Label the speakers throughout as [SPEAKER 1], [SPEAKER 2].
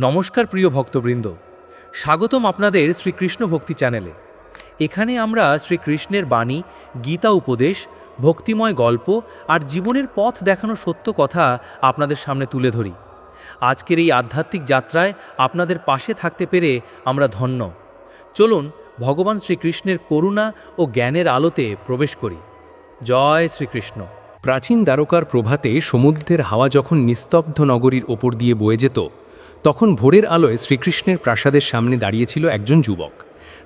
[SPEAKER 1] নমস্কার প্রিয় ভক্তবৃন্দ। স্বাগতম আপনাদের শ্রীকৃষ্ণ ভক্তি চ্যানেলে। এখানে আমরা শ্রীকৃষ্ণের বাণী, গীতা উপদেশ, ভক্তিময় গল্প আর জীবনের পথ দেখানো সত্য কথা আপনাদের সামনে তুলে ধরি। আজকের এই আধ্যাত্মিক যাত্রায় আপনাদের পাশে থাকতে পেরে আমরা ধন্য। চলুন ভগবান শ্রীকৃষ্ণের করুণা ও জ্ঞানের আলোতে প্রবেশ করি। জয় শ্রীকৃষ্ণ।
[SPEAKER 2] প্রাচীন দ্বারকার প্রভাতে সমুদ্রের হাওয়া যখন নিস্তব্ধ নগরীর ওপর দিয়ে বয়ে যেত তখন ভোরের আলোয় শ্রীকৃষ্ণের প্রাসাদের সামনে দাঁড়িয়েছিল একজন যুবক।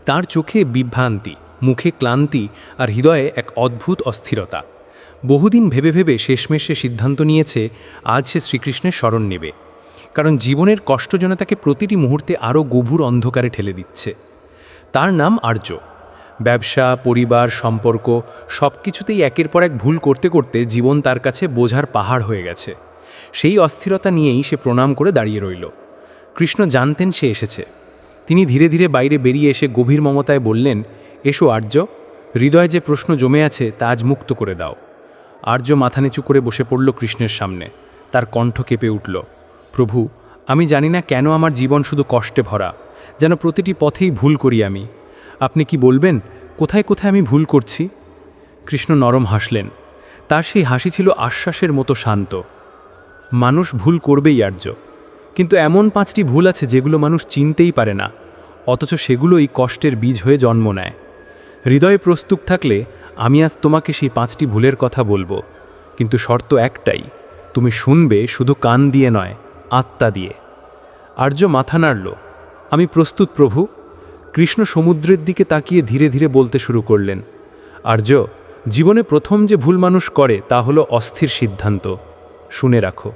[SPEAKER 2] তার চোখে বিভ্রান্তি, মুখে ক্লান্তি আর হৃদয়ে এক অদ্ভুত অস্থিরতা। বহুদিন ভেবে ভেবে শেষমেশ সিদ্ধান্ত নিয়েছে, আজ সে শ্রীকৃষ্ণের স্মরণ নেবে। কারণ জীবনের কষ্ট যেন তাকে প্রতিটি মুহূর্তে আরও গভীর অন্ধকারে ঠেলে দিচ্ছে। তার নাম আর্য। ব্যবসা, পরিবার, সম্পর্ক সব কিছুতেই একের পর এক ভুল করতে করতে জীবন তার কাছে বোঝার পাহাড় হয়ে গেছে। সেই অস্থিরতা নিয়েই সে প্রণাম করে দাঁড়িয়ে রইল। কৃষ্ণ জানতেন সে এসেছে। তিনি ধীরে ধীরে বাইরে বেরিয়ে এসে গভীর মমতায় বললেন, এসো আর্য, হৃদয়ে যে প্রশ্ন জমে আছে তা আজ মুক্ত করে দাও। আর্য মাথা নিচু করে বসে পড়ল কৃষ্ণের সামনে। তার কণ্ঠ কেঁপে উঠল, প্রভু, আমি জানি না কেন আমার জীবন শুধু কষ্টে ভরা, যেন প্রতিটি পথেই ভুল করি আমি। আপনি কি বলবেন, কোথায় কোথায় আমি ভুল করছি? কৃষ্ণ নরম হাসলেন, তার সেই হাসি ছিল আশ্বাসের মতো শান্ত। মানুষ ভুল করবেই আর্য। কিন্তু এমন পাঁচটি ভুল আছে যেগুলো মানুষ চিনতেই পারে না, অথচ সেগুলোই কষ্টের বীজ হয়ে জন্ম নেয়। হৃদয়ে প্রস্তুত থাকলে আমি আজ তোমাকে সেই পাঁচটি ভুলের কথা বলব, কিন্তু শর্ত একটাই, তুমি শুনবে শুধু কান দিয়ে নয়, আত্মা দিয়ে। আর্য মাথা নাড়ল, আমি প্রস্তুত প্রভু। কৃষ্ণ সমুদ্রের দিকে তাকিয়ে ধীরে ধীরে বলতে শুরু করলেন, আর্য, জীবনে প্রথম যে ভুল মানুষ করে তা হলো অস্থির সিদ্ধান্ত। শুনে রাখো।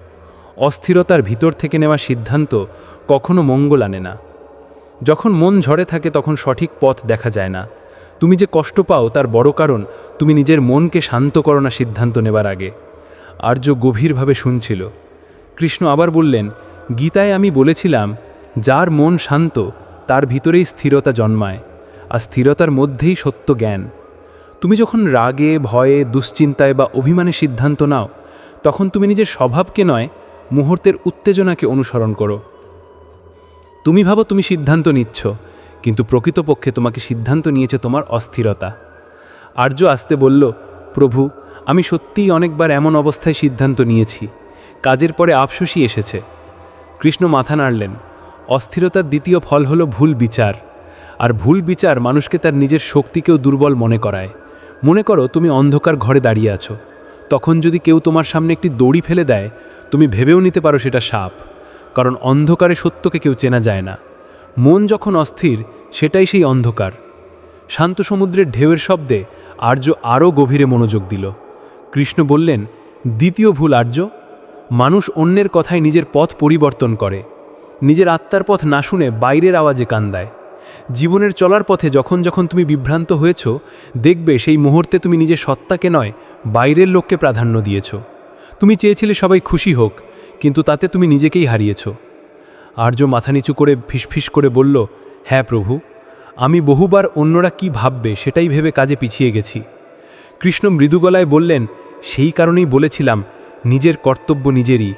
[SPEAKER 2] অস্থিরতার ভিতর থেকে নেওয়া সিদ্ধান্ত কখনো মঙ্গল আনে না। যখন মন ঝরে থাকে তখন সঠিক পথ দেখা যায় না। তুমি যে কষ্ট পাও তার বড় কারণ তুমি নিজের মনকে শান্ত করো না সিদ্ধান্ত নেবার আগে। আর্য গভীরভাবে শুনছিল। কৃষ্ণ আবার বললেন, গীতায় আমি বলেছিলাম, যার মন শান্ত, তার ভিতরেই স্থিরতা জন্মায়, আর স্থিরতার মধ্যেই সত্য জ্ঞান। তুমি যখন রাগে, ভয়ে, দুশ্চিন্তায় বা অভিমানে সিদ্ধান্ত নাও, তখন তুমি নিজের স্বভাবকে নয় মুহূর্তের উত্তেজনাকে অনুসরণ করো। তুমি ভাবো তুমি সিদ্ধান্ত নিচ্ছ, কিন্তু প্রকৃতপক্ষে তোমাকে সিদ্ধান্ত নিয়েছে তোমার অস্থিরতা। আর্য আসতে বলল, প্রভু, আমি সত্যিই অনেকবার এমন অবস্থায় সিদ্ধান্ত নিয়েছি। কাজের পরে আফসোসই এসেছে। কৃষ্ণ মাথা নাড়লেন, অস্থিরতার দ্বিতীয় ফল হলো ভুল বিচার, আর ভুল বিচার মানুষকে তার নিজের শক্তিকেও দুর্বল মনে করায়। মনে করো তুমি অন্ধকার ঘরে দাঁড়িয়ে আছো। তখন যদি কেউ তোমার সামনে একটি দড়ি ফেলে দেয়, তুমি ভেবেও নিতে পারো সেটা সাপ, কারণ অন্ধকারে সত্যকে কেউ চেনা যায় না। মন যখন অস্থির, সেটাই সেই অন্ধকার। শান্ত সমুদ্রের ঢেউয়ের শব্দে আর্য আরও গভীরে মনোযোগ দিল। কৃষ্ণ বললেন, দ্বিতীয় ভুল, আর্য। মানুষ অন্যের কথায় নিজের পথ পরিবর্তন করে। নিজের আত্মার পথ না শুনে বাইরের আওয়াজে কান্দায়। জীবনের চলার পথে যখন যখন তুমি বিভ্রান্ত হয়েছ, দেখবে সেই মুহূর্তে তুমি নিজের সত্তাকে নয়, বাইরের লোককে প্রাধান্য দিয়েছ। তুমি চেয়েছিলে সবাই খুশি হোক, কিন্তু তাতে তুমি নিজেকেই হারিয়েছ। আর্য মাথা নিচু করে ফিসফিস করে বলল হ্যাঁ প্রভু, আমি বহুবার অন্যরা কি ভাববে সেটাই ভেবে কাজে পিছিয়ে গেছি। কৃষ্ণ মৃদুগলায় বললেন, সেই কারণেই বলেছিলাম, নিজের কর্তব্য নিজেরই।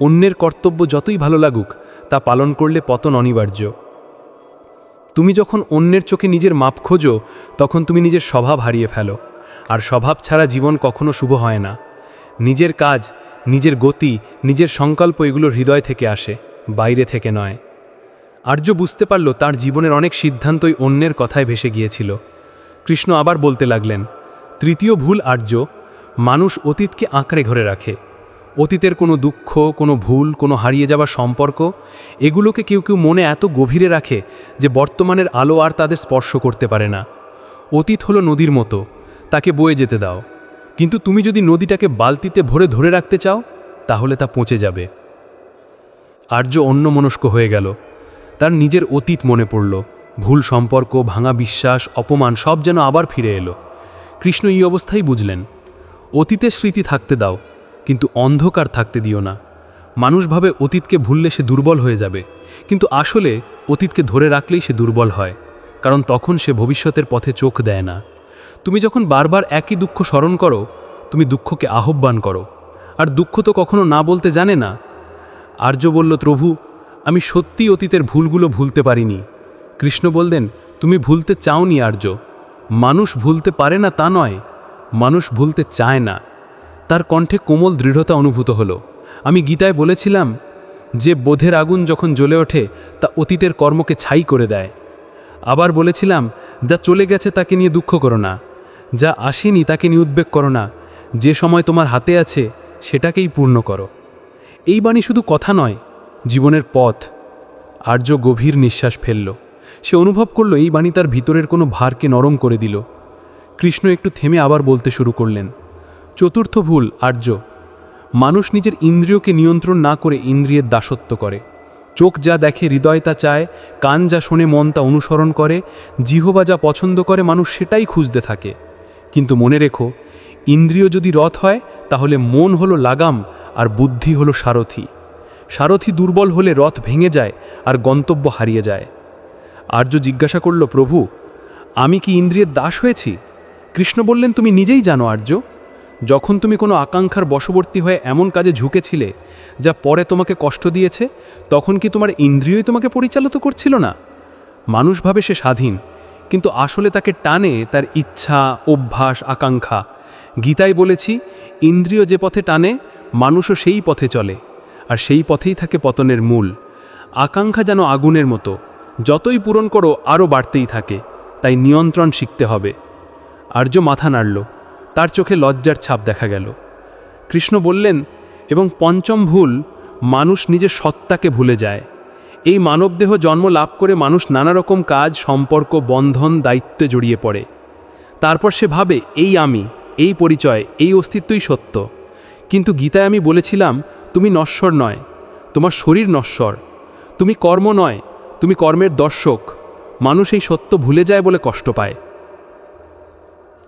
[SPEAKER 2] অন্যের কর্তব্য যতই ভালো লাগুক, তা পালন করলে পতন অনিবার্য। তুমি যখন অন্যের চোখে নিজের মাপ খোঁজো, তখন তুমি নিজের স্বভাব হারিয়ে ফেলো। আর স্বভাব ছাড়া জীবন কখনো শুভ হয় না। নিজের কাজ, নিজের গতি, নিজের সংকল্প এগুলো হৃদয় থেকে আসে, বাইরে থেকে নয়। আর্য বুঝতে পারল তার জীবনের অনেক সিদ্ধান্তই অন্যের কথায় ভেসে গিয়েছিল। কৃষ্ণ আবার বলতে লাগলেন, তৃতীয় ভুল আর্য, মানুষ অতীতকে আঁকড়ে ঘরে রাখে। অতীতের কোনো দুঃখ, কোনো ভুল, কোনো হারিয়ে যাওয়া সম্পর্ক, এগুলোকে কেউ কেউ মনে এত গভীরে রাখে যে বর্তমানের আলো আর তাদের স্পর্শ করতে পারে না। অতীত হলো নদীর মতো, তাকে বয়ে যেতে দাও। কিন্তু তুমি যদি নদীটাকে বালতিতে ভরে ধরে রাখতে চাও, তাহলে তা পচে যাবে। আর্য অন্যমনস্ক হয়ে গেল। তার নিজের অতীত মনে পড়ল। ভুল সম্পর্ক, ভাঙা বিশ্বাস, অপমান সব যেন আবার ফিরে এলো। কৃষ্ণ এই অবস্থায় বুঝলেন। অতীতের স্মৃতি থাকতে দাও। কিন্তু অন্ধকার থাকতে দিও না। মানুষ ভাবে অতীতকে ভুললে সে দুর্বল হয়ে যাবে। কিন্তু আসলে অতীতকে ধরে রাখলেই সে দুর্বল হয়, কারণ তখন সে ভবিষ্যতের পথে চোখ দেয় না। তুমি যখন বারবার একই দুঃখ স্মরণ করো, তুমি দুঃখকে আহ্বান করো। আর দুঃখ তো কখনো না বলতে জানে না। আর্য বলল, প্রভু, আমি সত্যি অতীতের ভুলগুলো ভুলতে পারিনি। কৃষ্ণ বললেন, তুমি ভুলতে চাওনি আর্য। মানুষ ভুলতে পারে না তা নয়। মানুষ ভুলতে চায় না। তার কণ্ঠে কোমল দৃঢ়তা অনুভূত হলো। আমি গীতায় বলেছিলাম যে, বোধের আগুন যখন জ্বলে ওঠে, তা অতীতের কর্মকে ছাই করে দেয়। আবার বলেছিলাম, যা চলে গেছে তাকে নিয়ে দুঃখ করো না। যা আসেনি তাকে নিয়ে উদ্বেগ করো না। যে সময় তোমার হাতে আছে, সেটাকেই পূর্ণ করো। এই বাণী শুধু কথা নয়, জীবনের পথ। আর্য গভীর নিঃশ্বাস ফেলল। সে অনুভব করল, এই বাণী তার ভিতরের কোনো ভারকে নরম করে দিল। কৃষ্ণ একটু থেমে আবার বলতে শুরু করলেন চতুর্থ ভুল আর্য। মানুষ নিজের ইন্দ্রিয়কে নিয়ন্ত্রণ না করে ইন্দ্রিয়ের দাসত্ব করে। চোখ যা দেখে হৃদয় তা চায়, কান যা শোনে মন তা অনুসরণ করে, জিহবা যা পছন্দ করে মানুষ সেটাই খুঁজতে থাকে। কিন্তু মনে রেখো, ইন্দ্রিয় যদি রথ হয়, তাহলে মন হলো লাগাম আর বুদ্ধি হলো সারথি। সারথি দুর্বল হলে রথ ভেঙে যায় আর গন্তব্য হারিয়ে যায়। আর্য জিজ্ঞাসা করল, প্রভু, আমি কি ইন্দ্রিয়ের দাস হয়েছি? কৃষ্ণ বললেন, তুমি নিজেই জানো আর্য। যখন তুমি কোনো আকাঙ্ক্ষার বশবর্তী হয়ে এমন কাজে ঝুঁকেছিলে যা পরে তোমাকে কষ্ট দিয়েছে, তখন কি তোমার ইন্দ্রিয়ই তোমাকে পরিচালিত করছিল না? মানুষভাবে সে স্বাধীন, কিন্তু আসলে তাকে টানে তার ইচ্ছা, অভ্যাস, আকাঙ্ক্ষা। গীতায় বলেছি, ইন্দ্রিয় যে পথে টানে, মানুষও সেই পথে চলে, আর সেই পথেই থাকে পতনের মূল। আকাঙ্ক্ষা যেন আগুনের মতো, যতই পূরণ করো আরও বাড়তেই থাকে, তাই নিয়ন্ত্রণ শিখতে হবে। আর্য মাথা নাড়ল। তার চোখে লজ্জার ছাপ দেখা গেল। কৃষ্ণ বললেন, এবং পঞ্চম ভুল, মানুষ নিজের সত্তাকে ভুলে যায়। এই মানবদেহ জন্ম লাভ করে মানুষ নানা রকম কাজ, সম্পর্ক, বন্ধন, দায়িত্বে জড়িয়ে পড়ে। তারপর সে ভাবে, এই আমি, এই পরিচয়, এই অস্তিত্বই সত্য। কিন্তু গীতায় আমি বলেছিলাম, তুমি নশ্বর নয়, তোমার শরীর নশ্বর। তুমি কর্ম নয়, তুমি কর্মের দর্শক। মানুষ এই সত্য ভুলে যায় বলে কষ্ট পায়।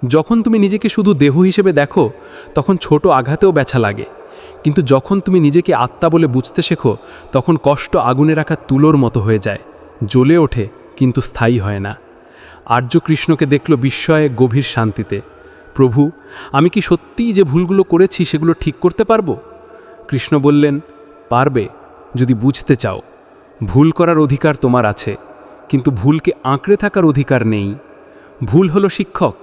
[SPEAKER 2] যখন তুমি নিজেকে শুধু দেহ হিসেবে দেখো, তখন ছোট আঘাতেও ব্যথা লাগে। কিন্তু যখন তুমি নিজেকে আত্মা বলে বুঝতে শেখো, তখন কষ্ট আগুনে রাখা তুলোর মতো হয়ে যায়। জ্বলে ওঠে, কিন্তু স্থায়ী হয় না। আর্য কৃষ্ণকে দেখল বিস্ময়ে, গভীর শান্তিতে। প্রভু, আমি কি সত্যিই যে ভুলগুলো করেছি সেগুলো ঠিক করতে পারব? কৃষ্ণ বললেন, পারবে, যদি বুঝতে চাও। ভুল করার অধিকার তোমার আছে, কিন্তু ভুলকে আঁকড়ে থাকার অধিকার নেই। ভুল হলো শিক্ষক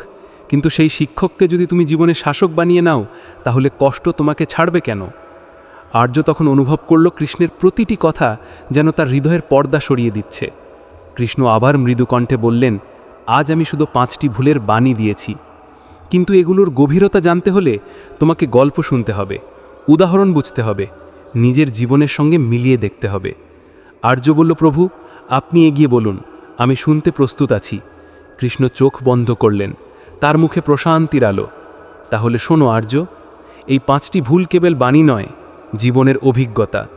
[SPEAKER 2] কিন্তু সেই শিক্ষককে যদি তুমি জীবনে শাসক বানিয়ে নাও, তাহলে কষ্ট তোমাকে ছাড়বে কেন? আর্য তখন অনুভব করল কৃষ্ণের প্রতিটি কথা যেন তার হৃদয়ের পর্দা সরিয়ে দিচ্ছে। কৃষ্ণ আবার মৃদু কণ্ঠে বললেন, আজ আমি শুধু পাঁচটি ভুলের বাণী দিয়েছি। কিন্তু এগুলোর গভীরতা জানতে হলে তোমাকে গল্প শুনতে হবে, উদাহরণ বুঝতে হবে, নিজের জীবনের সঙ্গে মিলিয়ে দেখতে হবে। আর্য বলল, প্রভু, আপনি এগিয়ে বলুন, আমি শুনতে প্রস্তুত আছি। কৃষ্ণ চোখ বন্ধ করলেন। তার মুখে প্রশান্তির আলো। তাহলে শোনো আর্য, এই পাঁচটি ভুল কেবল বাণী নয়, জীবনের অভিজ্ঞতা।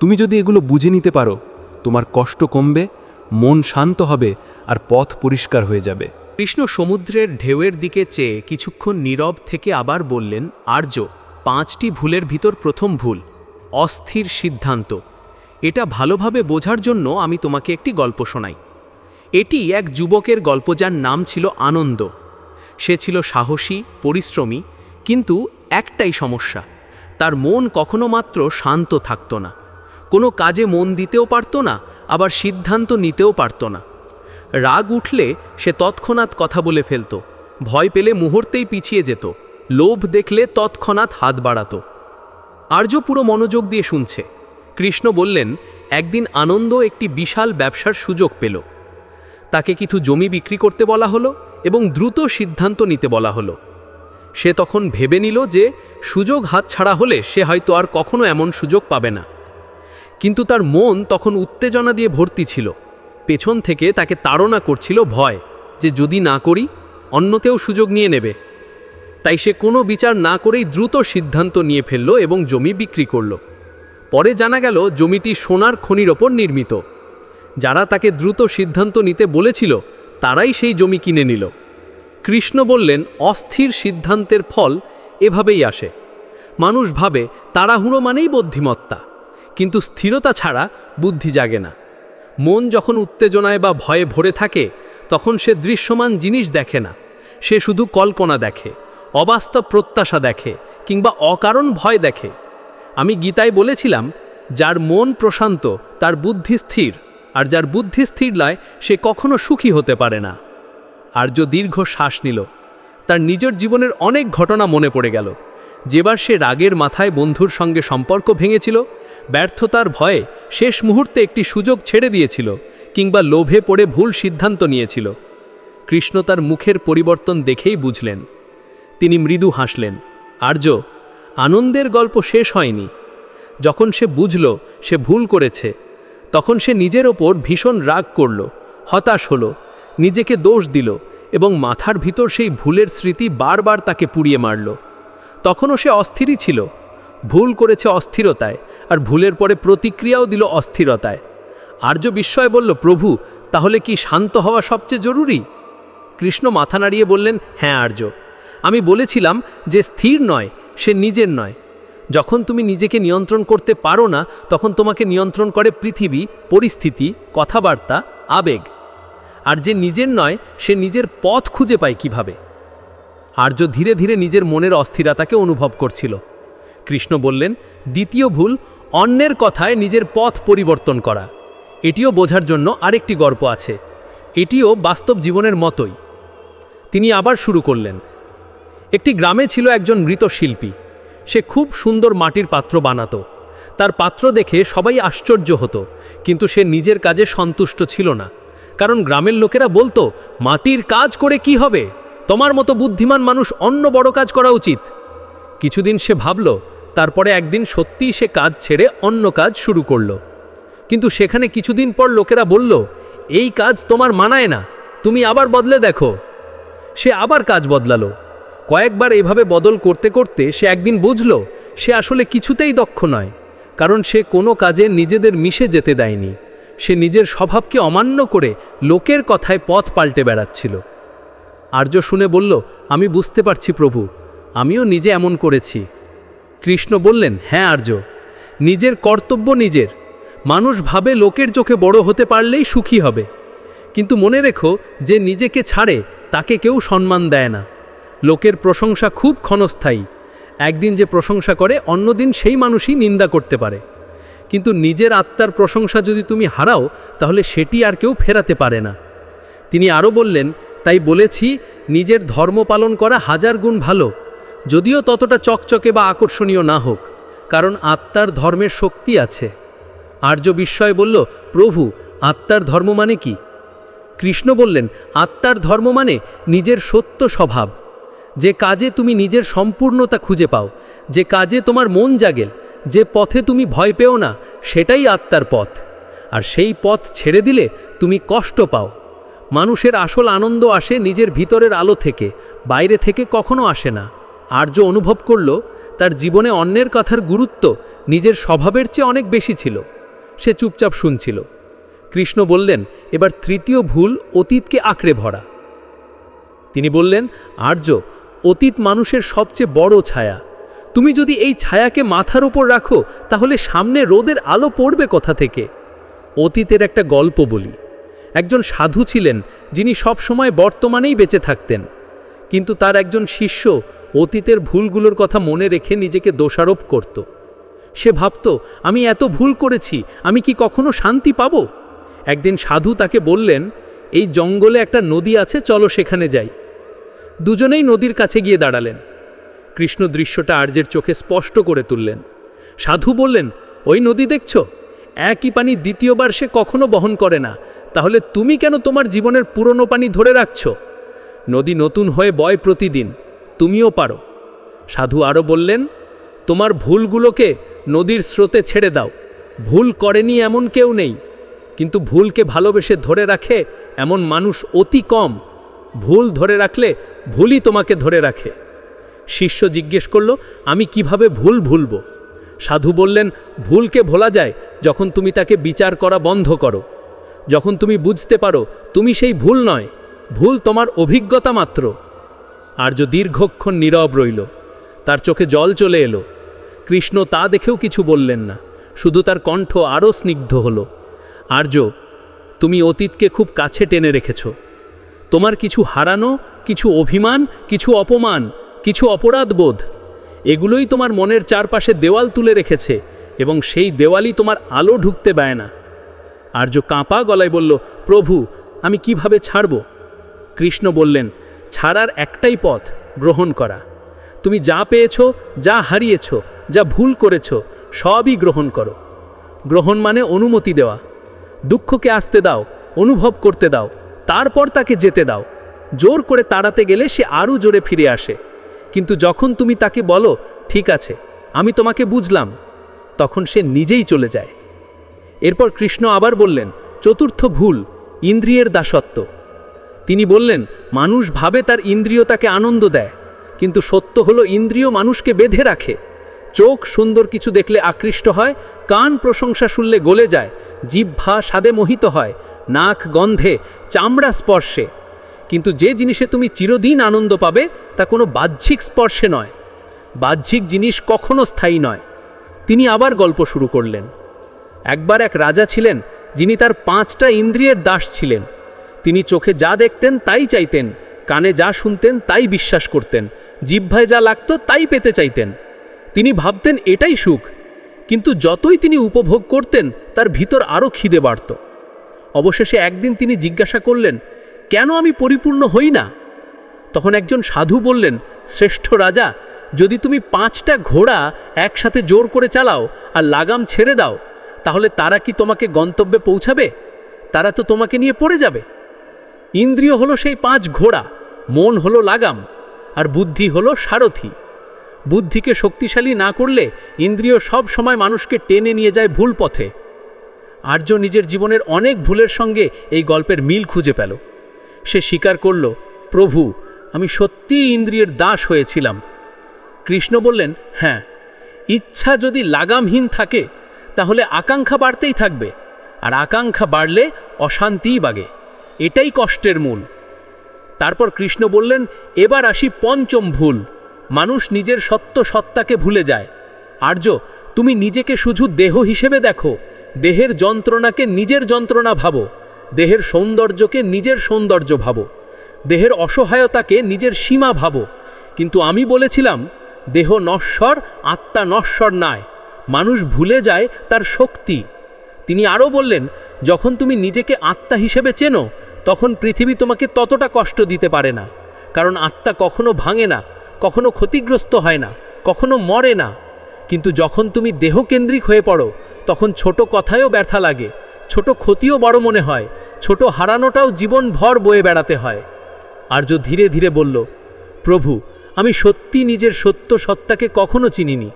[SPEAKER 2] তুমি যদি এগুলো বুঝে নিতে পারো, তোমার কষ্ট কমবে, মন শান্ত হবে আর পথ পরিষ্কার হয়ে যাবে।
[SPEAKER 1] কৃষ্ণ সমুদ্রের ঢেউয়ের দিকে চেয়ে কিছুক্ষণ নীরব থেকে আবার বললেন, আর্য, পাঁচটি ভুলের ভিতর প্রথম ভুল, অস্থির সিদ্ধান্ত। এটা ভালোভাবে বোঝার জন্য আমি তোমাকে একটি গল্প শোনাই। এটি এক যুবকের গল্প যার নাম ছিল আনন্দ। সে ছিল সাহসী, পরিশ্রমী, কিন্তু একটাই সমস্যা, তার মন কখনো মাত্র শান্ত থাকত না। কোনো কাজে মন দিতেও পারত না, আবার সিদ্ধান্ত নিতেও পারত না। রাগ উঠলে সে তৎক্ষণাৎ কথা বলে ফেলত, ভয় পেলে মুহূর্তেই পিছিয়ে যেত, লোভ দেখলে তৎক্ষণাৎ হাত বাড়াত। আর্য পুরো মনোযোগ দিয়ে শুনছে। কৃষ্ণ বললেন, একদিন আনন্দ একটি বিশাল ব্যবসার সুযোগ পেল। তাকে কিছু জমি বিক্রি করতে বলা হলো এবং দ্রুত সিদ্ধান্ত নিতে বলা হলো। সে তখন ভেবে নিল যে সুযোগ হাতছাড়া হলে সে হয়তো আর কখনো এমন সুযোগ পাবে না। কিন্তু তার মন তখন উত্তেজনা দিয়ে ভর্তি ছিল। পেছন থেকে তাকে তাড়না করছিল ভয় যে যদি না করি অন্য কেউ সুযোগ নিয়ে নেবে। তাই সে কোনো বিচার না করেই দ্রুত সিদ্ধান্ত নিয়ে ফেলল এবং জমি বিক্রি করল। পরে জানা গেল জমিটি সোনার খনির ওপর নির্মিত। যারা তাকে দ্রুত সিদ্ধান্ত নিতে বলেছিল তারাই সেই জমি কিনে নিল। কৃষ্ণ বললেন, অস্থির সিদ্ধান্তের ফল এভাবেই আসে। মানুষ ভাবে, তাড়াহুড়ো মানেই বুদ্ধিমত্তা। কিন্তু স্থিরতা ছাড়া বুদ্ধি জাগে না। মন যখন উত্তেজনায় বা ভয়ে ভরে থাকে, তখন সে দৃশ্যমান জিনিস দেখে না। সে শুধু কল্পনা দেখে, অবাস্তব প্রত্যাশা দেখে, কিংবা অকারণ ভয় দেখে। আমি গীতায় বলেছিলাম,
[SPEAKER 2] যার মন প্রশান্ত, তার বুদ্ধি স্থির। আর যার বুদ্ধি স্থির নয় সে কখনো সুখী হতে পারে না। আর্য দীর্ঘ শ্বাস নিল। তার নিজের জীবনের অনেক ঘটনা মনে পড়ে গেল। যেবার সে রাগের মাথায় বন্ধুর সঙ্গে সম্পর্ক ভেঙেছিল, ব্যর্থতার ভয়ে শেষ মুহূর্তে একটি সুযোগ ছেড়ে দিয়েছিল কিংবা লোভে পড়ে ভুল সিদ্ধান্ত নিয়েছিল। কৃষ্ণ তার মুখের পরিবর্তন দেখেই বুঝলেন। তিনি মৃদু হাসলেন। আর্য, আনন্দের গল্প শেষ হয়নি। যখন সে বুঝল, সে ভুল করেছে তখন সে নিজের ওপর ভীষণ রাগ করল, হতাশ হলো, নিজেকে দোষ দিল এবং মাথার ভিতর সেই ভুলের স্মৃতি বারবার তাকে পুড়িয়ে মারল। তখনও সে অস্থিরই ছিল, ভুল করেছে অস্থিরতায় আর ভুলের পরে প্রতিক্রিয়াও দিল অস্থিরতায়। আর্য বিস্ময় বলল, প্রভু, তাহলে কি শান্ত হওয়া সবচেয়ে জরুরি? কৃষ্ণ মাথা নাড়িয়ে বললেন হ্যাঁ আর্য, আমি বলেছিলাম যে স্থির নয়, সে নিজের নয়। যখন তুমি নিজেকে নিয়ন্ত্রণ করতে পারো না, তখন তোমাকে নিয়ন্ত্রণ করে পৃথিবী, পরিস্থিতি, কথাবার্তা, আবেগ। আর যে নিজের নয়, সে নিজের পথ খুঁজে পায় কীভাবে। আর্য ধীরে ধীরে নিজের মনের অস্থিরতাকে অনুভব করছিল। কৃষ্ণ বললেন, দ্বিতীয় ভুল, অন্যের কথায় নিজের পথ পরিবর্তন করা। এটিও বোঝার জন্য আরেকটি গল্প আছে। এটিও বাস্তব জীবনের মতোই। তিনি আবার শুরু করলেন। একটি গ্রামে ছিল একজন মৃত শিল্পী। সে খুব সুন্দর মাটির পাত্র বানাতো। তার পাত্র দেখে সবাই আশ্চর্য হতো, কিন্তু সে নিজের কাজে সন্তুষ্ট ছিল না। কারণ গ্রামের লোকেরা বলতো, মাটির কাজ করে কি হবে? তোমার মতো বুদ্ধিমান মানুষ অন্য বড় কাজ করা উচিত। কিছুদিন সে ভাবল, তারপরে একদিন সত্যিই সে কাজ ছেড়ে অন্য কাজ শুরু করল। কিন্তু সেখানে কিছুদিন পর লোকেরা বলল, এই কাজ তোমার মানায় না, তুমি আবার বদলে দেখো। সে আবার কাজ বদলালো। কয়েকবার এভাবে বদল করতে করতে সে একদিন বুঝল, সে আসলে কিছুতেই দক্ষ নয়, কারণ সে কোনো কাজে নিজেদের মিশে যেতে দেয়নি। সে নিজের স্বভাবকে অমান্য করে লোকের কথায় পথ পাল্টে বেড়াচ্ছিল। আর্য শুনে বলল, আমি বুঝতে পারছি প্রভু, আমিও নিজে এমন করেছি। কৃষ্ণ বললেন হ্যাঁ আর্য, নিজের কর্তব্য নিজের। মানুষ ভাবে লোকের চোখে বড় হতে পারলেই সুখী হবে। কিন্তু মনে রেখো, যে নিজেকে ছাড়ে, তাকে কেউ সম্মান দেয় না। লোকের প্রশংসা খুব ক্ষণস্থায়ী। একদিন যে প্রশংসা করে, অন্যদিন সেই মানুষই নিন্দা করতে পারে। কিন্তু নিজের আত্মার প্রশংসা যদি তুমি হারাও, তাহলে সেটি আর কেউ ফেরাতে পারে না। তিনি আরও বললেন, তাই বলেছি, নিজের ধর্ম পালন করা হাজার গুণ ভালো। যদিও ততটা চকচকে বা আকর্ষণীয় না হোক, কারণ আত্মার ধর্মের শক্তি আছে। আর্য বিস্ময় বলল, প্রভু, আত্মার ধর্ম মানে কি? কৃষ্ণ বললেন, আত্মার ধর্ম মানে নিজের সত্য স্বভাব। যে কাজে তুমি নিজের সম্পূর্ণতা খুঁজে পাও, যে কাজে তোমার মন জাগেল, যে পথে তুমি ভয় পেও না, সেটাই আত্মার পথ। আর সেই পথ ছেড়ে দিলে তুমি কষ্ট পাও। মানুষের আসল আনন্দ আসে নিজের ভিতরের আলো থেকে, বাইরে থেকে কখনো আসে না। আর্য অনুভব করল, তার জীবনে অন্যের কথার গুরুত্ব নিজের স্বভাবের চেয়ে অনেক বেশি ছিল। সে চুপচাপ শুনছিল। কৃষ্ণ বললেন, এবার তৃতীয় ভুল অতীতকে আঁকড়ে ভরা। তিনি বললেন, আর্য অতীত মানুষের সবচেয়ে বড় ছায়া। তুমি যদি এই ছায়াকে মাথার ওপর রাখো, তাহলে সামনে রোদের আলো পড়বে কথা থেকে? অতীতের একটা গল্প বলি। একজন সাধু ছিলেন, যিনি সবসময় বর্তমানেই বেঁচে থাকতেন। কিন্তু তার একজন শিষ্য অতীতের ভুলগুলোর কথা মনে রেখে নিজেকে দোষারোপ করত। সে ভাবত, আমি এত ভুল করেছি, আমি কি কখনো শান্তি পাব? একদিন সাধু তাকে বললেন, এই জঙ্গলে একটা নদী আছে, চলো সেখানে যাই। দুজনেই নদীর কাছে গিয়ে দাঁড়ালেন। কৃষ্ণ দৃশ্যটা আর্যের চোখে স্পষ্ট করে তুললেন। সাধু বললেন, ওই নদী দেখছ? একই পানি দ্বিতীয়বার সে কখনো বহন করে না। তাহলে তুমি কেন তোমার জীবনের পুরনো পানি ধরে রাখছ? নদী নতুন হয়ে বয় প্রতিদিন। তুমিও পারো। সাধু আরও বললেন, তোমার ভুলগুলোকে নদীর স্রোতে ছেড়ে দাও। ভুল করেনি এমন কেউ নেই। কিন্তু ভুলকে ভালোবেসে ধরে রাখে এমন মানুষ অতি কম। ভুল ধরে রাখলে ভুলই তোমাকে ধরে রাখে। শিষ্য জিজ্ঞেস করল, আমি কীভাবে ভুল ভুলব? সাধু বললেন, ভুলকে ভোলা যায় যখন তুমি তাকে বিচার করা বন্ধ করো। যখন তুমি বুঝতে পারো, তুমি সেই ভুল নয়, ভুল তোমার অভিজ্ঞতা মাত্র। আর্য দীর্ঘক্ষণ নীরব রইল। তার চোখে জল চলে এলো। কৃষ্ণ তা দেখেও কিছু বললেন না, শুধু তার কণ্ঠ আরও স্নিগ্ধ হলো। আর্য, তুমি অতীতকে খুব কাছে টেনে রেখেছ। তোমার কিছু হারানো কিছু অভিমান, কিছু অপমান, কিছু অপরাধ বোধ এগুলোই তোমার মনের চারপাশে দেওয়াল তুলে রেখেছে এবং সেই দেওয়ালই তোমার আলো ঢুকতে দেয় না। আর্য কাঁপা গলায় বলল, প্রভু, আমি কীভাবে ছাড়ব? কৃষ্ণ বললেন, ছাড়ার একটাই পথ, গ্রহণ করা। তুমি যা পেয়েছ, যা হারিয়েছ, যা ভুল করেছ, সবই গ্রহণ করো। গ্রহণ মানে অনুমতি দেওয়া। দুঃখকে আসতে দাও, অনুভব করতে দাও, তারপর তাকে যেতে দাও। জোর করে তাড়াতে গেলে সে আরও জোরে ফিরে আসে। কিন্তু যখন তুমি তাকে বলো, ঠিক আছে, আমি তোমাকে বুঝলাম, তখন সে নিজেই চলে যায়। এরপর কৃষ্ণ আবার বললেন, চতুর্থ ভুল, ইন্দ্রিয়ের দাসত্ব। তিনি বললেন, মানুষ ভাবে তার ইন্দ্রিয় তাকে আনন্দ দেয়, কিন্তু সত্য হলো ইন্দ্রিয় মানুষকে বেঁধে রাখে। চোখ সুন্দর কিছু দেখলে আকৃষ্ট হয়, কান প্রশংসা শুনলে গলে যায়, জিহ্বা স্বাদে মোহিত হয়, নাক গন্ধে চামড়া স্পর্শে। কিন্তু যে জিনিসে তুমি চিরদিন আনন্দ পাবে, তা কোনো বাহ্যিক স্পর্শে নয়। বাহ্যিক জিনিস কখনো স্থায়ী নয়। তিনি আবার গল্প শুরু করলেন। একবার এক রাজা ছিলেন, যিনি তার পাঁচটা ইন্দ্রিয়ের দাস ছিলেন। তিনি চোখে যা দেখতেন তাই চাইতেন, কানে যা শুনতেন তাই বিশ্বাস করতেন, জিহ্বায় যা লাগতো তাই পেতে চাইতেন। তিনি ভাবতেন এটাই সুখ, কিন্তু যতই তিনি উপভোগ করতেন, তার ভিতর আরও খিদে বাড়ত। অবশেষে একদিন তিনি জিজ্ঞাসা করলেন কেন আমি পরিপূর্ণ হই না? তখন একজন সাধু বললেন, শ্রেষ্ঠ রাজা, যদি তুমি পাঁচটা ঘোড়া একসাথে জোর করে চালাও আর লাগাম ছেড়ে দাও, তাহলে তারা কি তোমাকে গন্তব্যে পৌঁছাবে? তারা তো তোমাকে নিয়ে পড়ে যাবে। ইন্দ্রিয় হলো সেই পাঁচ ঘোড়া, মন হলো লাগাম, আর বুদ্ধি হলো সারথি। বুদ্ধিকে শক্তিশালী না করলে ইন্দ্রিয় সব সময় মানুষকে টেনে নিয়ে যায় ভুল পথে। আর্য নিজের জীবনের অনেক ভুলের সঙ্গে এই গল্পের মিল খুঁজে পেল। সে স্বীকার করল, প্রভু, আমি সত্যিই ইন্দ্রিয়ের দাস হয়েছিলাম। কৃষ্ণ বললেন হ্যাঁ ইচ্ছা যদি লাগামহীন থাকে, তাহলে আকাঙ্ক্ষা বাড়তেই থাকবে, আর আকাঙ্ক্ষা বাড়লে অশান্তিই বাগে, এটাই কষ্টের মূল। তারপর কৃষ্ণ বললেন, এবার আসি পঞ্চম ভুল, মানুষ নিজের সত্য সত্তাকে ভুলে যায়। আর্য, তুমি নিজেকে শুধু দেহ হিসেবে দেখো, দেহের যন্ত্রণাকে নিজের যন্ত্রণা ভাবো দেহের সৌন্দর্যকে নিজের সৌন্দর্য ভাবো। দেহের অসহায়তাকে নিজের সীমা ভাবো। কিন্তু আমি বলেছিলাম, দেহ নশ্বর, আত্মা নশ্বর নয় মানুষ ভুলে যায় তার শক্তি। তিনি আরও বললেন, যখন তুমি নিজেকে আত্মা হিসেবে চেনো, তখন পৃথিবী তোমাকে ততটা কষ্ট দিতে পারে না। কারণ আত্মা কখনো ভাঙে না, কখনো ক্ষতিগ্রস্ত হয় না, কখনো মরে না। কিন্তু যখন তুমি দেহকেন্দ্রিক হয়ে পড়ো, তখন ছোট কথায়ও ব্যথা লাগে। ছোট ক্ষতিও বড় মনে হয়, ছোট হারানোটাও জীবন ভর বয়ে বেড়াতে হয়। আর্য ধীরে ধীরে বলল, প্রভু, আমি সত্যি নিজের সত্য সত্তাকে কখনো চিনিনি।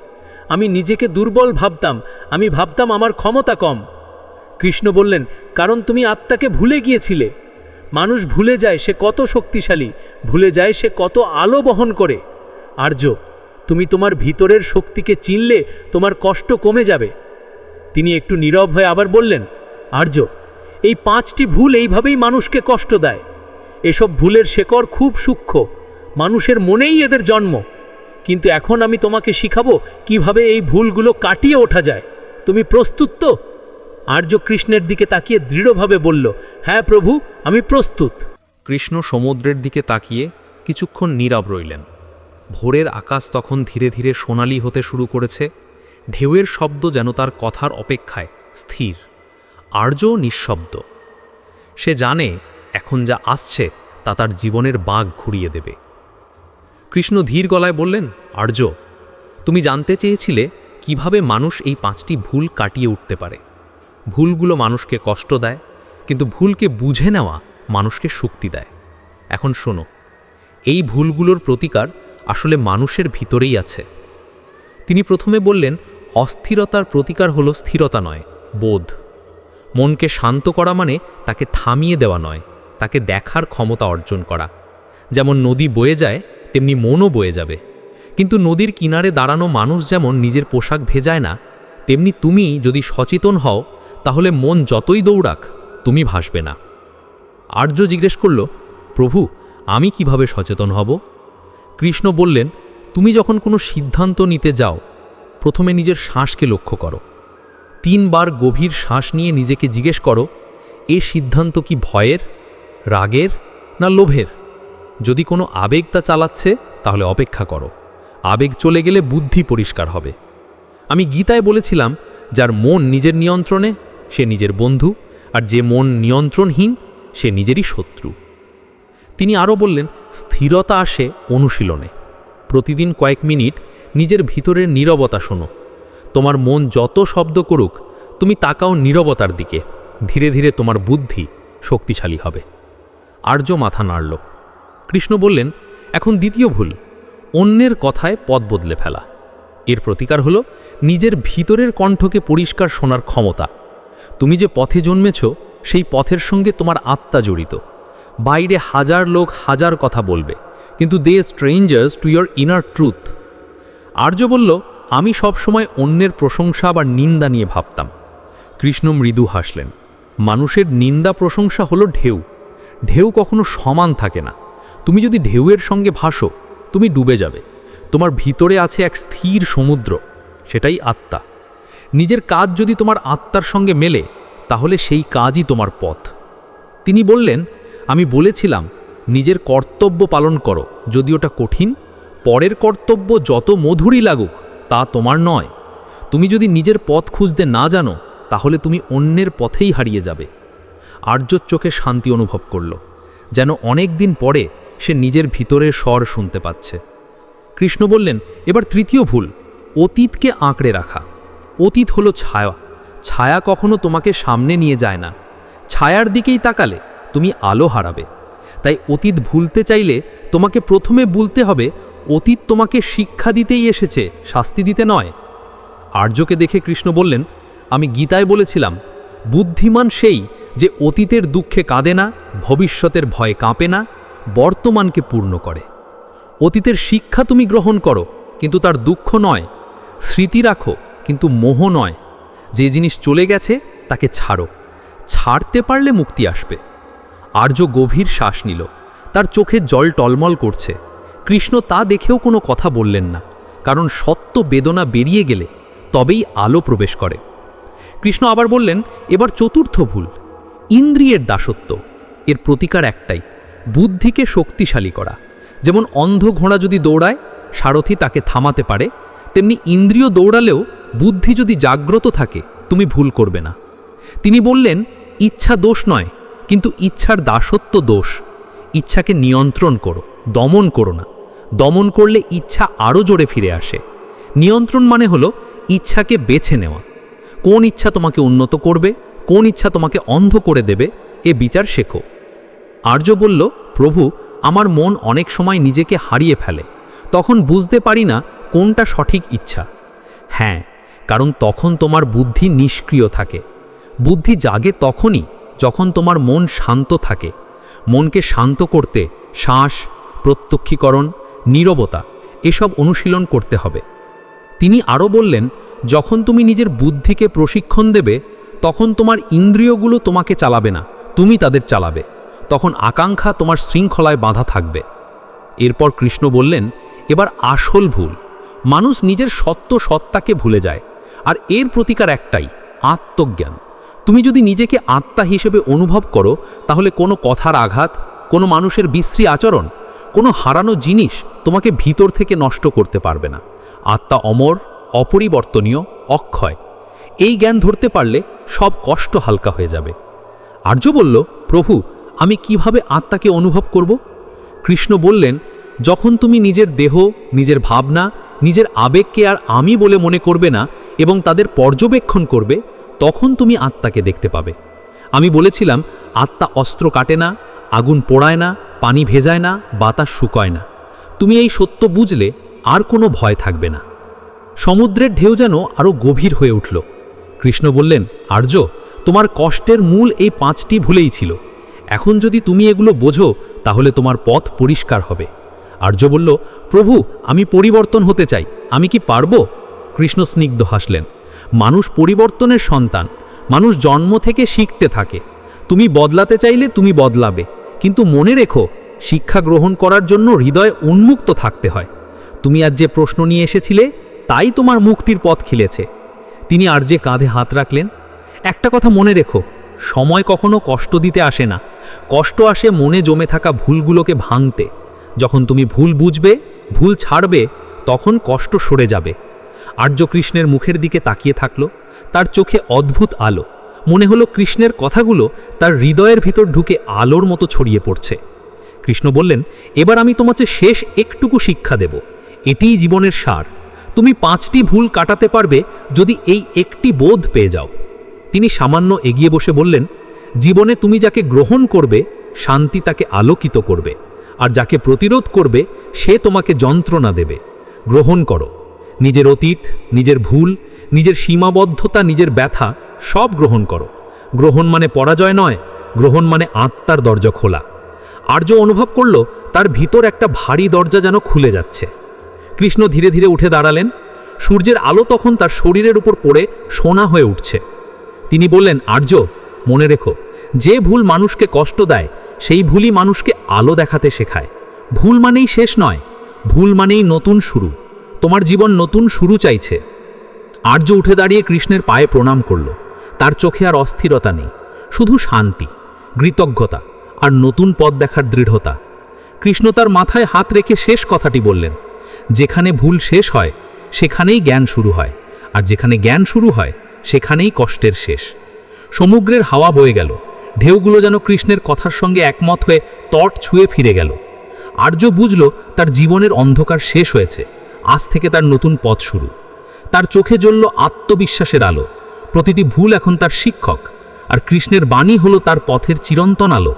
[SPEAKER 2] আমি নিজেকে দুর্বল ভাবতাম, আমি ভাবতাম আমার ক্ষমতা কম। কৃষ্ণ বললেন, কারণ তুমি আত্মাকে ভুলে গিয়েছিলে। মানুষ ভুলে যায় সে কত শক্তিশালী, ভুলে যায় সে কত আলো বহন করে। আর্য, তুমি তোমার ভিতরের শক্তিকে চিনলে তোমার কষ্ট কমে যাবে। তিনি একটু নীরব হয়ে আবার বললেন আর্য, এই পাঁচটি ভুল এইভাবেই মানুষকে কষ্ট দেয়। এসব ভুলের শেকড় খুব সূক্ষ্ম, মানুষের মনেই এদের জন্ম। কিন্তু এখন আমি তোমাকে শিখাবো কীভাবে এই ভুলগুলো কাটিয়ে ওঠা যায়। তুমি প্রস্তুত তো? আর্য কৃষ্ণের দিকে তাকিয়ে দৃঢ়ভাবে বলল হ্যাঁ প্রভু, আমি প্রস্তুত।
[SPEAKER 3] কৃষ্ণ সমুদ্রের দিকে তাকিয়ে কিছুক্ষণ নীরব রইলেন। ভোরের আকাশ তখন ধীরে ধীরে সোনালি হতে শুরু করেছে। ঢেউয়ের শব্দ যেন তার কথার অপেক্ষায় স্থির। আর্য নিঃশব্দ। সে জানে এখন যা আসছে তা তার জীবনের বাঘ ঘুরিয়ে দেবে। কৃষ্ণ ধীর গলায় বললেন, আর্য, তুমি জানতে চেয়েছিলে কীভাবে মানুষ এই পাঁচটি ভুল কাটিয়ে উঠতে পারে। ভুলগুলো মানুষকে কষ্ট দেয়, কিন্তু ভুলকে বুঝে নেওয়া মানুষকে শক্তি দেয়। এখন শোনো, এই ভুলগুলোর প্রতিকার আসলে মানুষের ভিতরেই আছে। তিনি প্রথমে বললেন, অস্থিরতার প্রতিকার হলো স্থিরতা নয়, বোধ। মনকে শান্ত করা মানে তাকে থামিয়ে দেওয়া নয়, তাকে দেখার ক্ষমতা অর্জন করা। যেমন নদী বয়ে যায়, তেমনি মনও বয়ে যাবে। কিন্তু নদীর কিনারে দাঁড়ানো মানুষ যেমন নিজের পোশাক ভেজায় না, তেমনি তুমি যদি সচেতন হও, তাহলে মন যতই দৌড়াক, তুমি ভাসবে না। আর্য জিজ্ঞেস করল, প্রভু, আমি কীভাবে সচেতন হব? কৃষ্ণ বললেন, তুমি যখন কোনো সিদ্ধান্ত নিতে যাও, প্রথমে নিজের শ্বাসকে লক্ষ্য করো। তিনবার গভীর শ্বাস নিয়ে নিজেকে জিজ্ঞেস করো, এ সিদ্ধান্ত কি ভয়ের, রাগের, না লোভের? যদি কোনো আবেগ তা চালাচ্ছে, তাহলে অপেক্ষা করো। আবেগ চলে গেলে বুদ্ধি পরিষ্কার হবে। আমি গীতায় বলেছিলাম, যার মন নিজের নিয়ন্ত্রণে, সে নিজের বন্ধু, আর যে মন নিয়ন্ত্রণহীন, সে নিজেরই শত্রু। তিনি আরও বললেন, স্থিরতা আসে অনুশীলনে। প্রতিদিন কয়েক মিনিট নিজের ভিতরের নীরবতা শোনো। তোমার মন যত শব্দ করুক, তুমি তাকাও নীরবতার দিকে। ধীরে ধীরে তোমার বুদ্ধি শক্তিশালী হবে। আর্য মাথা নাড়ল। কৃষ্ণ বললেন, এখন দ্বিতীয় ভুল। অন্যের কথায় পথ বদলে ফেলা। এর প্রতিকার হলো নিজের ভিতরের কণ্ঠকে পরিষ্কার শোনার ক্ষমতা। তুমি যে পথে জন্মেছ, সেই পথের সঙ্গে তোমার আত্মা জড়িত। বাইরে হাজার লোক হাজার কথা বলবে, কিন্তু they strangers to your inner truth Arya বলল আমি সবসময় অন্যের প্রশংসা বা নিন্দা নিয়ে ভাবতাম। কৃষ্ণ মৃদু হাসলেন। মানুষের নিন্দা প্রশংসা হলো ঢেউ। ঢেউ কখনো সমান থাকে না। তুমি যদি ঢেউয়ের সঙ্গে ভাসো, তুমি ডুবে যাবে। তোমার ভিতরে আছে এক স্থির সমুদ্র, সেটাই আত্মা। নিজের কাজ যদি তোমার আত্মার সঙ্গে মেলে, তাহলে সেই কাজই তোমার পথ। তিনি বললেন, আমি বলেছিলাম, নিজের কর্তব্য পালন করো, যদি ওটা কঠিন, পরের কর্তব্য যত মধুরই লাগুক তা তোমার নয়। তুমি যদি নিজের পথ খুঁজতে না জানো, তাহলে তুমি অন্যের পথেই হারিয়ে যাবে। আর্যর চোখে শান্তি অনুভব করল, যেন অনেক দিন পরে সে নিজের ভিতরের স্বর শুনতে পাচ্ছে। কৃষ্ণ বললেন, এবার তৃতীয় ভুল, অতীতকে আঁকড়ে রাখা। অতীত হলো ছায়া। ছায়া কখনো তোমাকে সামনে নিয়ে যায় না। ছায়ার দিকেই তাকালে তুমি আলো হারাবে। তাই অতীত ভুলতে চাইলে তোমাকে প্রথমে বলতে হবে অতীত তোমাকে শিক্ষা দিতেই এসেছে, শাস্তি দিতে নয়। আর্যকে দেখে কৃষ্ণ বললেন, আমি গীতায় বলেছিলাম, বুদ্ধিমান সেই যে অতীতের দুঃখে কাঁদে না, ভবিষ্যতের ভয়ে কাঁপে না, বর্তমানকে পূর্ণ করে। অতীতের শিক্ষা তুমি গ্রহণ করো, কিন্তু তার দুঃখ নয়, স্মৃতি রাখো, কিন্তু মোহ নয়। যে জিনিস চলে গেছে, তাকে ছাড়ো, ছাড়তে পারলে মুক্তি আসবে। আর্য গভীর শ্বাস নিল, তার চোখে জল টলমল করছে। কৃষ্ণ তা দেখেও কোনো কথা বললেন না, কারণ সত্য বেদনা বেরিয়ে গেলে তবেই আলো প্রবেশ করে। কৃষ্ণ আবার বললেন, এবার চতুর্থ ভুল, ইন্দ্রিয়ের দাসত্ব। এর প্রতিকার একটাই, বুদ্ধিকে শক্তিশালী করা। যেমন অন্ধ ঘোড়া যদি দৌড়ায়, সারথি তাকে থামাতে পারে। তেমনি ইন্দ্রিয় দৌড়ালেও বুদ্ধি যদি জাগ্রত থাকে, তুমি ভুল করবে না। তিনি বললেন, ইচ্ছা দোষ নয়, কিন্তু ইচ্ছার দাসত্ব দোষ। ইচ্ছাকে নিয়ন্ত্রণ করো, দমন করো না। দমন করলে ইচ্ছা আরও জোরে ফিরে আসে। নিয়ন্ত্রণ মানে হলো ইচ্ছাকে বেছে নেওয়া। কোন ইচ্ছা তোমাকে উন্নত করবে, কোন ইচ্ছা তোমাকে অন্ধ করে দেবে, এ বিচার শেখো। আর্য বলল, প্রভু, আমার মন অনেক সময় নিজেকে হারিয়ে ফেলে। তখন বুঝতে পারি না কোনটা সঠিক ইচ্ছা। হ্যাঁ কারণ তখন তোমার বুদ্ধি নিষ্ক্রিয় থাকে। বুদ্ধি জাগে তখনই যখন তোমার মন শান্ত থাকে। মনকে শান্ত করতে শ্বাস, প্রত্যক্ষীকরণ নীরবতা, এসব অনুশীলন করতে হবে। তিনি আরও বললেন, যখন তুমি নিজের বুদ্ধিকে প্রশিক্ষণ দেবে, তখন তোমার ইন্দ্রিয়গুলো তোমাকে চালাবে না, তুমি তাদের চালাবে। তখন আকাঙ্ক্ষা তোমার শৃঙ্খলায় বাঁধা থাকবে। এরপর কৃষ্ণ বললেন, এবার আসল ভুল। মানুষ নিজের সত্য সত্তাকে ভুলে যায়, আর এর প্রতিকার একটাই, আত্মজ্ঞান। তুমি যদি নিজেকে আত্মা হিসেবে অনুভব করো, তাহলে কোনো কথার আঘাত, কোনো মানুষের বিশ্রী আচরণ কোনো হারানো জিনিস তোমাকে ভিতর থেকে নষ্ট করতে পারবে না। আত্মা অমর, অপরিবর্তনীয়, অক্ষয়। এই জ্ঞান ধরতে পারলে সব কষ্ট হালকা হয়ে যাবে। আর্য বলল, প্রভু, আমি কীভাবে আত্মাকে অনুভব করব? কৃষ্ণ বললেন, যখন তুমি নিজের দেহ, নিজের ভাবনা, নিজের আবেগকে আর আমি বলে মনে করবে না এবং তাদের পর্যবেক্ষণ করবে, তখন তুমি আত্মাকে দেখতে পাবে। আমি বলেছিলাম, আত্মা অস্ত্র কাটে না, আগুন পোড়ায় না পানি ভেজায় না, বাতাস শুকয় না। তুমি এই সত্য বুঝলে আর কোনো ভয় থাকবে না। সমুদ্রের ঢেউ যেন আরও গভীর হয়ে উঠল। কৃষ্ণ বললেন, আর্য, তোমার কষ্টের মূল এই পাঁচটি ভুলেই ছিল। এখন যদি তুমি এগুলো বোঝো, তাহলে তোমার পথ পরিষ্কার হবে। আর্য বলল, প্রভু, আমি পরিবর্তন হতে চাই। আমি কি পারব? কৃষ্ণ স্নিগ্ধ হাসলেন। মানুষ পরিবর্তনের সন্তান। মানুষ জন্ম থেকে শিখতে থাকে। তুমি বদলাতে চাইলে তুমি বদলাবে। কিন্তু মনে রেখো, শিক্ষা গ্রহণ করার জন্য হৃদয় উন্মুক্ত থাকতে হয়। তুমি আজ যে প্রশ্ন নিয়ে এসেছিলে, তাই তোমার মুক্তির পথ খিলেছে। তিনি আর যে কাঁধে হাত রাখলেন, একটা কথা মনে রেখো, সময় কখনো কষ্ট দিতে আসে না। কষ্ট আসে মনে জমে থাকা ভুলগুলোকে ভাঙতে। যখন তুমি ভুল বুঝবে, ভুল ছাড়বে, তখন কষ্ট সরে যাবে। আর্য কৃষ্ণের মুখের দিকে তাকিয়ে থাকল, তার চোখে অদ্ভুত আলো। মনে হলো কৃষ্ণের কথাগুলো তার হৃদয়ের ভিতর ঢুকে আলোর মতো ছড়িয়ে পড়ছে। কৃষ্ণ বললেন, এবার আমি তোমাকে শেষ একটুকু শিক্ষা দেব। এটিই জীবনের সার। তুমি পাঁচটি ভুল কাটাতে পারবে যদি এই একটি বোধ পেয়ে যাও। তিনি সামান্য এগিয়ে বসে বললেন, জীবনে তুমি যাকে গ্রহণ করবে, শান্তি তাকে আলোকিত করবে, আর যাকে প্রতিরোধ করবে, সে তোমাকে যন্ত্রণা দেবে। গ্রহণ করো। নিজের অতীত, নিজের ভুল নিজের সীমাবদ্ধতা, নিজের ব্যথা সব গ্রহণ করো। গ্রহণ মানে পরাজয় নয়, গ্রহণ মানে আত্মার দরজা খোলা। আর্য অনুভব করল, তার ভিতর একটা ভারী দরজা যেন খুলে যাচ্ছে। কৃষ্ণ ধীরে ধীরে উঠে দাঁড়ালেন। সূর্যের আলো তখন তার শরীরের উপর পড়ে সোনা হয়ে উঠছে। তিনি বললেন, আর্য, মনে রেখো, যে ভুল মানুষকে কষ্ট দেয়, সেই ভুলই মানুষকে আলো দেখাতে শেখায়। ভুল মানেই শেষ নয়, ভুল মানেই নতুন শুরু। তোমার জীবন নতুন শুরু চাইছে। আর্য উঠে দাঁড়িয়ে কৃষ্ণের পায়ে প্রণাম করল। তার চোখে আর অস্থিরতা নেই, শুধু শান্তি, কৃতজ্ঞতা আর নতুন পথ দেখার দৃঢ়তা। কৃষ্ণ তার মাথায় হাত রেখে শেষ কথাটি বললেন, যেখানে ভুল শেষ হয়, সেখানেই জ্ঞান শুরু হয়, আর যেখানে জ্ঞান শুরু হয়, সেখানেই কষ্টের শেষ। সমুদ্রের হাওয়া বয়ে গেল, ঢেউগুলো যেন কৃষ্ণের কথার সঙ্গে একমত হয়ে তট ছুঁয়ে ফিরে গেল। আর্য বুঝল তার জীবনের অন্ধকার শেষ হয়েছে, আজ থেকে তার নতুন পথ শুরু। তার চোখে জ্বলল আত্মবিশ্বাসের আলো। প্রতিটি ভুল এখন তার শিক্ষক, আর কৃষ্ণের বাণী হলো তার পথের চিরন্তন আলো।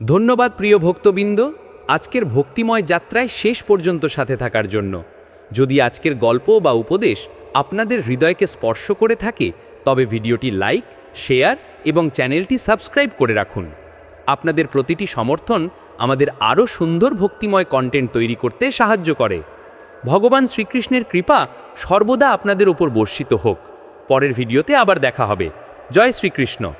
[SPEAKER 2] ধন্যবাদ প্রিয় ভক্তবৃন্দ, আজকের ভক্তিময় যাত্রায় শেষ পর্যন্ত সাথে থাকার জন্য। যদি আজকের গল্প বা উপদেশ আপনাদের হৃদয়কে স্পর্শ করে থাকে, তবে ভিডিওটি লাইক, শেয়ার এবং চ্যানেলটি সাবস্ক্রাইব করে রাখুন। আপনাদের প্রতিটি সমর্থন আমাদের আরও সুন্দর ভক্তিময় কন্টেন্ট তৈরি করতে সাহায্য করে। ভগবান শ্রীকৃষ্ণের কৃপা সর্বদা আপনাদের ওপর বর্ষিত হোক। পরের ভিডিওতে আবার দেখা হবে। জয় শ্রীকৃষ্ণ।